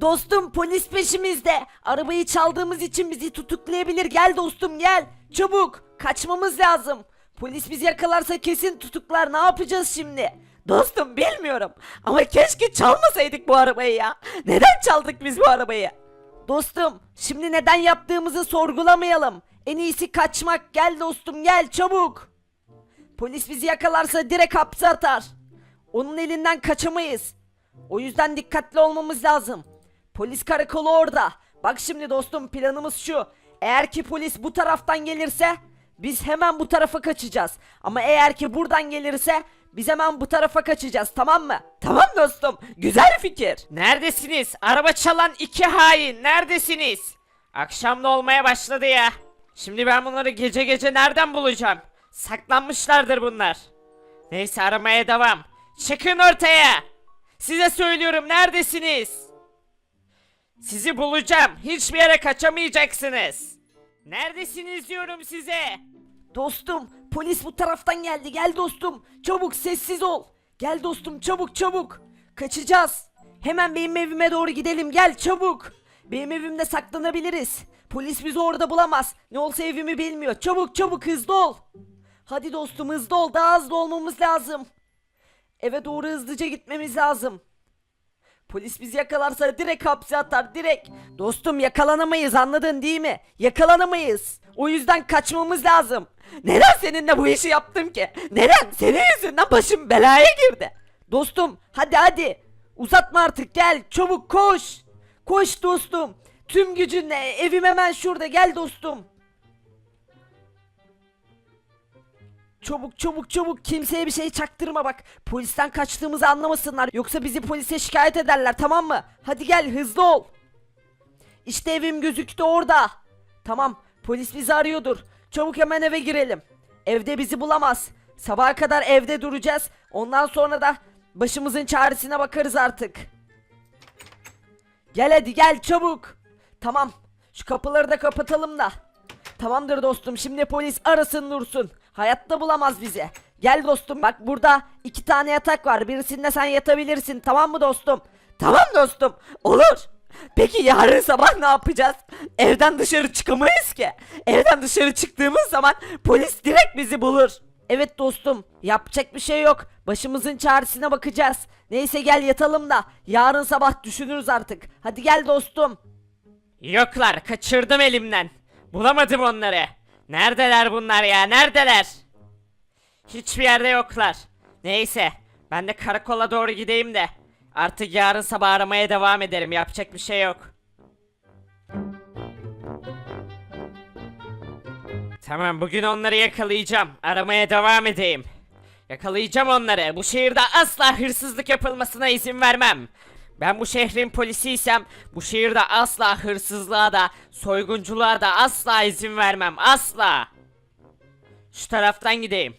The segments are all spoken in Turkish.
Dostum polis peşimizde. Arabayı çaldığımız için bizi tutuklayabilir. Gel dostum gel. Çabuk. Kaçmamız lazım. Polis bizi yakalarsa kesin tutuklar. Ne yapacağız şimdi? Dostum bilmiyorum. Ama keşke çalmasaydık bu arabayı ya. Neden çaldık biz bu arabayı? Dostum şimdi neden yaptığımızı sorgulamayalım. En iyisi kaçmak. Gel dostum gel çabuk. Polis bizi yakalarsa direkt hapse atar. Onun elinden kaçamayız. O yüzden dikkatli olmamız lazım. Polis karakolu orada. Bak şimdi dostum planımız şu. Eğer ki polis bu taraftan gelirse biz hemen bu tarafa kaçacağız. Ama eğer ki buradan gelirse biz hemen bu tarafa kaçacağız tamam mı? Tamam dostum. Güzel fikir. Neredesiniz? Araba çalan iki hain. Neredesiniz? Akşam da olmaya başladı ya. Şimdi ben bunları gece gece nereden bulacağım? Saklanmışlardır bunlar. Neyse aramaya devam. Çıkın ortaya. Size söylüyorum neredesiniz? Sizi bulacağım. Hiçbir yere kaçamayacaksınız. Neredesiniz diyorum size. Dostum polis bu taraftan geldi. Gel dostum çabuk sessiz ol. Gel dostum çabuk çabuk. Kaçacağız. Hemen benim evime doğru gidelim. Gel çabuk. Benim evimde saklanabiliriz. Polis bizi orada bulamaz. Ne olsa evimi bilmiyor. Çabuk çabuk hızlı ol. Hadi dostum hızlı ol. Daha hızlı olmamız lazım. Eve doğru hızlıca gitmemiz lazım Polis bizi yakalarsa direkt hapse atar direkt. Dostum yakalanamayız anladın değil mi? Yakalanamayız. O yüzden kaçmamız lazım. Neden seninle bu işi yaptım ki? Neden? Senin yüzünden başım belaya girdi. Dostum hadi hadi. Uzatma artık gel çabuk koş. Koş dostum. Tüm gücünle evim hemen şurada gel dostum. Çabuk çabuk çabuk kimseye bir şey çaktırma bak. Polisten kaçtığımızı anlamasınlar. Yoksa bizi polise şikayet ederler tamam mı? Hadi gel hızlı ol. İşte evim gözüktü orada. Tamam polis bizi arıyordur. Çabuk hemen eve girelim. Evde bizi bulamaz. Sabaha kadar evde duracağız. Ondan sonra da başımızın çaresine bakarız artık. Gel hadi gel çabuk. Tamam. Şu kapıları da kapatalım da. Tamamdır dostum şimdi polis arasın dursun. Hayatta bulamaz bizi. Gel dostum bak burada iki tane yatak var. Birisinde sen yatabilirsin tamam mı dostum? Tamam dostum olur. Peki yarın sabah ne yapacağız? Evden dışarı çıkamayız ki. Evden dışarı çıktığımız zaman polis direkt bizi bulur. Evet dostum yapacak bir şey yok. Başımızın çaresine bakacağız. Neyse gel yatalım da yarın sabah düşünürüz artık. Hadi gel dostum. Yoklar kaçırdım elimden. Bulamadım onları. Neredeler bunlar ya neredeler? Hiçbir yerde yoklar. Neyse ben de karakola doğru gideyim de artık yarın sabah aramaya devam ederim yapacak bir şey yok. Tamam bugün onları yakalayacağım. Aramaya devam edeyim. Yakalayacağım onları. Bu şehirde asla hırsızlık yapılmasına izin vermem. Ben bu şehrin polisiysem bu şehirde asla hırsızlığa da soygunculuğa da asla izin vermem. Asla. Şu taraftan gideyim.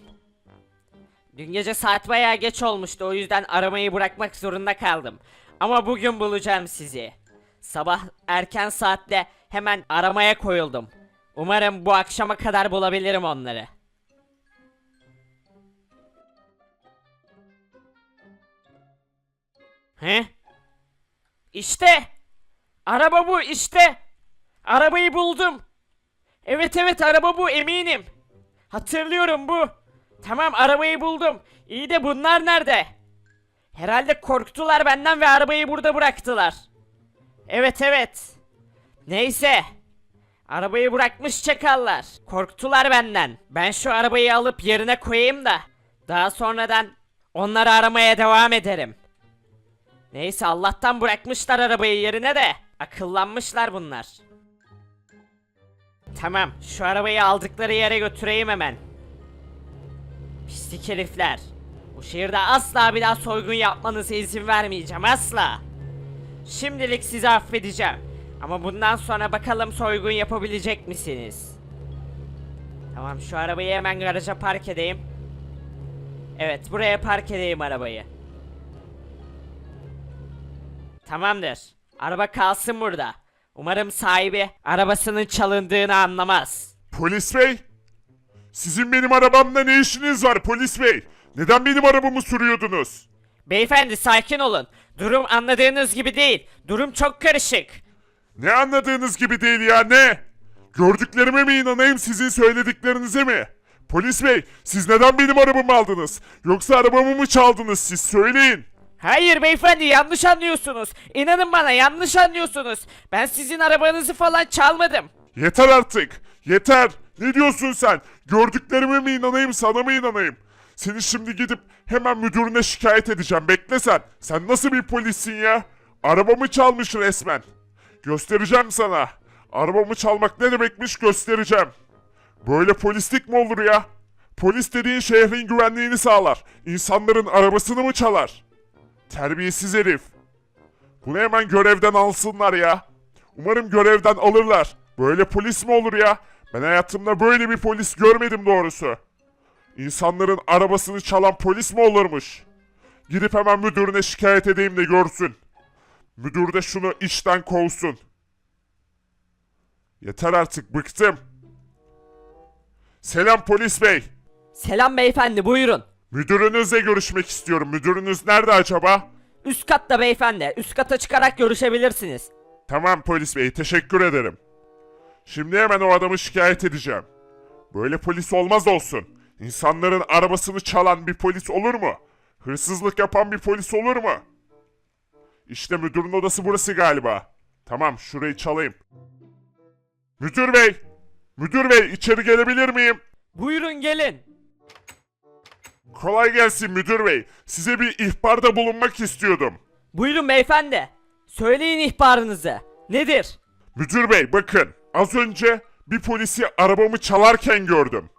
Dün gece saat bayağı geç olmuştu o yüzden aramayı bırakmak zorunda kaldım. Ama bugün bulacağım sizi. Sabah erken saatte hemen aramaya koyuldum. Umarım bu akşama kadar bulabilirim onları. He? İşte! Araba bu işte! Arabayı buldum. Evet evet araba bu eminim. Hatırlıyorum bu. Tamam arabayı buldum. İyi de bunlar nerede? Herhalde korktular benden ve arabayı burada bıraktılar. Evet evet. Neyse. Arabayı bırakmış çakallar. Korktular benden. Ben şu arabayı alıp yerine koyayım da. Daha sonradan onları aramaya devam ederim. Neyse Allah'tan bırakmışlar arabayı yerine de. Akıllanmışlar bunlar. Tamam şu arabayı aldıkları yere götüreyim hemen. Pislik herifler. Bu şehirde asla bir daha soygun yapmanıza izin vermeyeceğim asla. Şimdilik sizi affedeceğim. Ama bundan sonra bakalım soygun yapabilecek misiniz? Tamam şu arabayı hemen garaja park edeyim. Evet buraya park edeyim arabayı. Tamamdır. Araba kalsın burada. Umarım sahibi arabasının çalındığını anlamaz. Polis bey! Sizin benim arabamda ne işiniz var polis bey? Neden benim arabamı sürüyordunuz? Beyefendi sakin olun. Durum anladığınız gibi değil. Durum çok karışık. Ne anladığınız gibi değil ya ne? Gördüklerime mi inanayım sizin söylediklerinize mi? Polis bey siz neden benim arabamı aldınız? Yoksa arabamı mı çaldınız siz söyleyin. Hayır beyefendi yanlış anlıyorsunuz. İnanın bana yanlış anlıyorsunuz. Ben sizin arabanızı falan çalmadım. Yeter artık. Yeter. Ne diyorsun sen? Gördüklerime mi inanayım sana mı inanayım? Seni şimdi gidip hemen müdürüne şikayet edeceğim. Bekle sen. Sen nasıl bir polissin ya? Arabamı çalmış resmen. Göstereceğim sana. Arabamı çalmak ne demekmiş göstereceğim. Böyle polislik mi olur ya? Polis dediğin şehrin güvenliğini sağlar. İnsanların arabasını mı çalar? Terbiyesiz herif. Bunu hemen görevden alsınlar ya. Umarım görevden alırlar. Böyle polis mi olur ya? Ben hayatımda böyle bir polis görmedim doğrusu. İnsanların arabasını çalan polis mi olurmuş? Gidip hemen müdürüne şikayet edeyim de görsün. Müdür de şunu işten kovsun. Yeter artık bıktım. Selam polis bey. Selam beyefendi buyurun. Müdürünüzle görüşmek istiyorum. Müdürünüz nerede acaba? Üst katta beyefendi. Üst kata çıkarak görüşebilirsiniz. Tamam polis bey teşekkür ederim. Şimdi hemen o adamı şikayet edeceğim. Böyle polis olmaz olsun. İnsanların arabasını çalan bir polis olur mu? Hırsızlık yapan bir polis olur mu? İşte müdürün odası burası galiba. Tamam şurayı çalayım. Müdür bey! Müdür bey içeri gelebilir miyim? Buyurun gelin. Kolay gelsin müdür bey. Size bir ihbarda bulunmak istiyordum. Buyurun beyefendi. Söyleyin ihbarınızı. Nedir? Müdür bey bakın az önce bir polisi arabamı çalarken gördüm.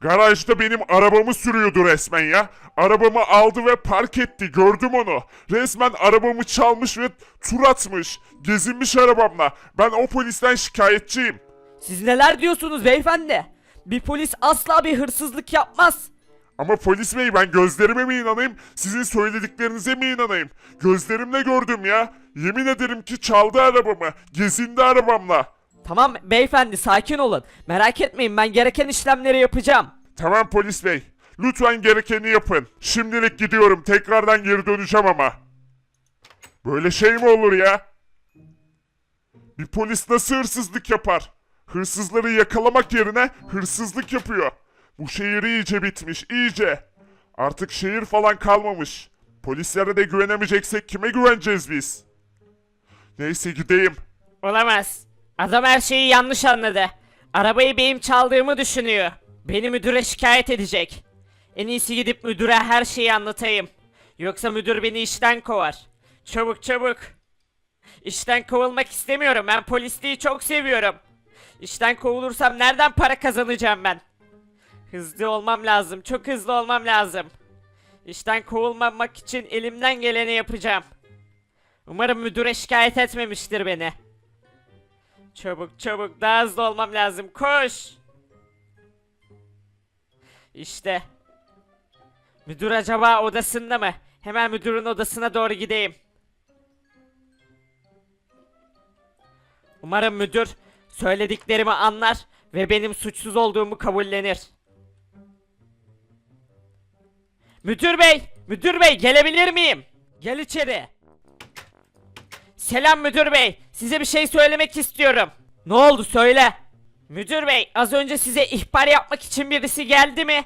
Garajda benim arabamı sürüyordu resmen ya. Arabamı aldı ve park etti gördüm onu. Resmen arabamı çalmış ve tur atmış. Gezinmiş arabamla. Ben o polisten şikayetçiyim. Siz neler diyorsunuz beyefendi? Bir polis asla bir hırsızlık yapmaz. Ama polis bey ben gözlerime mi inanayım sizin söylediklerinize mi inanayım? Gözlerimle gördüm ya. Yemin ederim ki çaldı arabamı. Gezindi arabamla. Tamam beyefendi sakin olun. Merak etmeyin ben gereken işlemleri yapacağım. Tamam polis bey. Lütfen gerekeni yapın. Şimdilik gidiyorum. Tekrardan geri döneceğim ama. Böyle şey mi olur ya? Bir polis nasıl hırsızlık yapar? Hırsızları yakalamak yerine hırsızlık yapıyor. Bu şehir iyice bitmiş, iyice. Artık şehir falan kalmamış. Polislere de güvenemeyeceksek kime güveneceğiz biz? Neyse gideyim. Olamaz. Adam her şeyi yanlış anladı. Arabayı benim çaldığımı düşünüyor. Beni müdüre şikayet edecek. En iyisi gidip müdüre her şeyi anlatayım. Yoksa müdür beni işten kovar. Çabuk çabuk. İşten kovulmak istemiyorum. Ben polisliği çok seviyorum. İşten kovulursam nereden para kazanacağım ben? Hızlı olmam lazım. Çok hızlı olmam lazım. İşten kovulmamak için elimden geleni yapacağım. Umarım müdüre şikayet etmemiştir beni. Çabuk çabuk daha hızlı olmam lazım. Koş. İşte. Müdür acaba odasında mı? Hemen müdürün odasına doğru gideyim. Umarım müdür söylediklerimi anlar ve benim suçsuz olduğumu kabullenir. Müdür bey, müdür bey gelebilir miyim? Gel içeri. Selam müdür bey. Size bir şey söylemek istiyorum. Ne oldu söyle. Müdür bey az önce size ihbar yapmak için birisi geldi mi?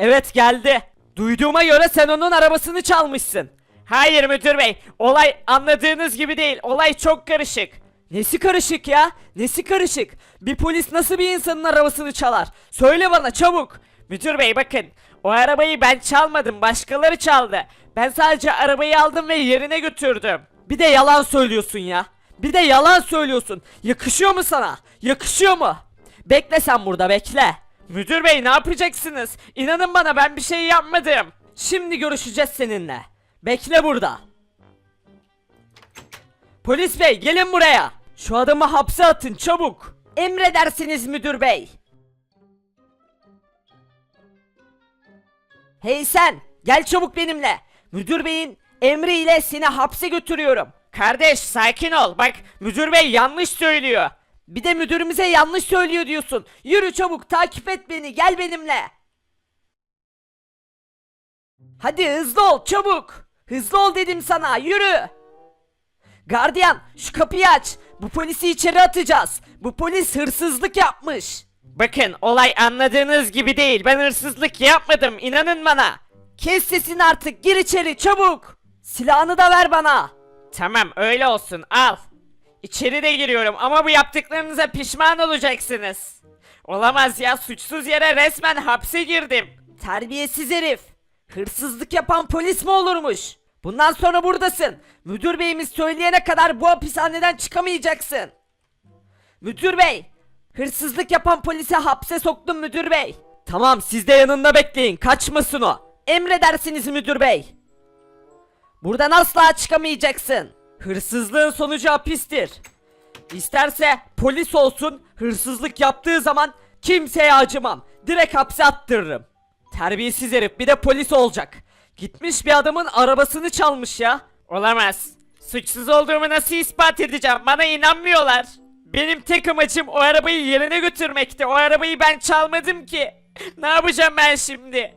Evet geldi. Duyduğuma göre sen onun arabasını çalmışsın. Hayır müdür bey. Olay anladığınız gibi değil. Olay çok karışık. Nesi karışık ya? Nesi karışık? Bir polis nasıl bir insanın arabasını çalar? Söyle bana çabuk. Müdür bey bakın. O arabayı ben çalmadım. Başkaları çaldı. Ben sadece arabayı aldım ve yerine götürdüm. Bir de yalan söylüyorsun ya. Bir de yalan söylüyorsun. Yakışıyor mu sana? Yakışıyor mu? Bekle sen burada bekle. Müdür bey ne yapacaksınız? İnanın bana ben bir şey yapmadım. Şimdi görüşeceğiz seninle. Bekle burada. Polis bey gelin buraya. Şu adamı hapse atın çabuk. Emredersiniz müdür bey. Hey sen gel çabuk benimle. Müdür beyin emriyle seni hapse götürüyorum. Kardeş sakin ol bak müdür bey yanlış söylüyor. Bir de müdürümüze yanlış söylüyor diyorsun. Yürü çabuk takip et beni gel benimle. Hadi hızlı ol çabuk. Hızlı ol dedim sana yürü. Gardiyan şu kapıyı aç. Bu polisi içeri atacağız. Bu polis hırsızlık yapmış. Bakın olay anladığınız gibi değil. Ben hırsızlık yapmadım. inanın bana. Kes sesini artık gir içeri çabuk. Silahını da ver bana. Tamam öyle olsun al. İçeri de giriyorum ama bu yaptıklarınıza pişman olacaksınız. Olamaz ya suçsuz yere resmen hapse girdim. Terbiyesiz herif. Hırsızlık yapan polis mi olurmuş? Bundan sonra buradasın. Müdür beyimiz söyleyene kadar bu hapishaneden çıkamayacaksın. Müdür bey. Hırsızlık yapan polise hapse soktum müdür bey. Tamam siz de yanında bekleyin. Kaçmasın o. Emredersiniz müdür bey. Buradan asla çıkamayacaksın. Hırsızlığın sonucu hapistir. İsterse polis olsun, hırsızlık yaptığı zaman kimseye acımam. Direkt hapse attırırım. Terbiyesiz herif bir de polis olacak. Gitmiş bir adamın arabasını çalmış ya. Olamaz. Suçsuz olduğumu nasıl ispat edeceğim? Bana inanmıyorlar. Benim tek amacım o arabayı yerine götürmekti. O arabayı ben çalmadım ki. Ne yapacağım ben şimdi?